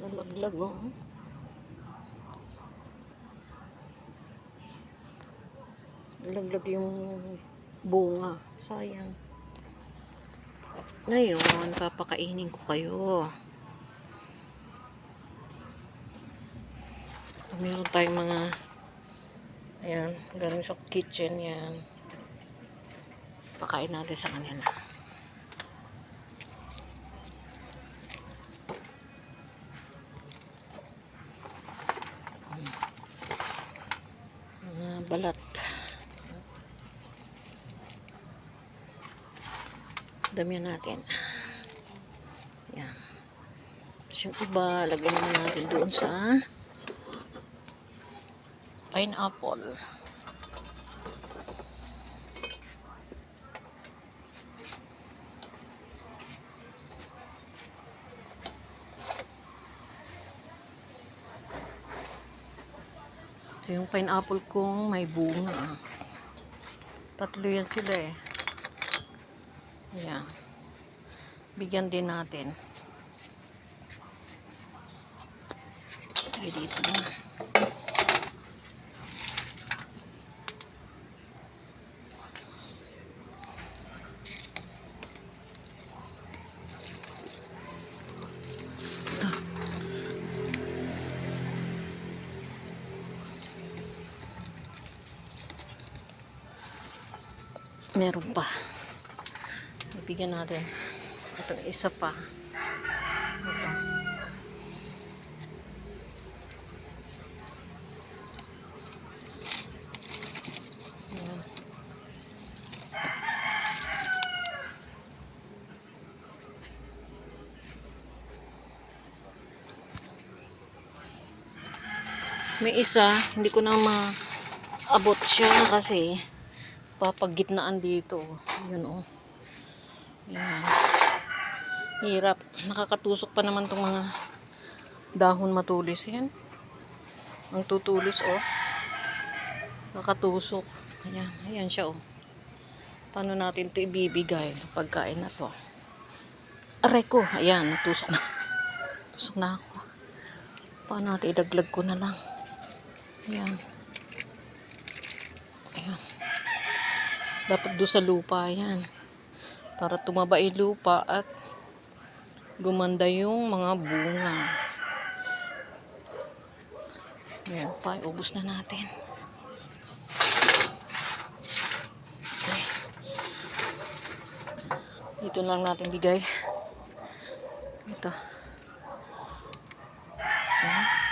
Laglag oh. Laglag yung bunga. Sayang. Ngayon, papakainin ko kayo. Meron tayong mga ayan, galing sa kitchen yan. Pakain natin sa kanila. Mga balat. Damihan natin. Yan. Tapos yung iba, lagyan naman natin doon sa pineapple. Ito yung pineapple kong may bunga. Tatlo yan sila eh. Ayan. Bigyan din natin. Ay, dito Meron pa. Ibigyan natin. Itong isa pa. Ito. May isa, hindi ko na maabot siya kasi papagitnaan dito. Yun oh. Yan. Hirap. Nakakatusok pa naman tong mga dahon matulis yan. Ang tutulis oh. Nakatusok. Ayan. Ayan siya oh. Paano natin to ibibigay? Pagkain na to. Aray ko. Ayan. Natusok na. Tusok na ako. Paano natin idaglag ko na lang. Ayan. Dapat doon sa lupa yan. Para tumaba yung lupa at gumanda yung mga bunga. Ayan pa, ubus na natin. Okay. Dito lang natin bigay. Ito. Ayan.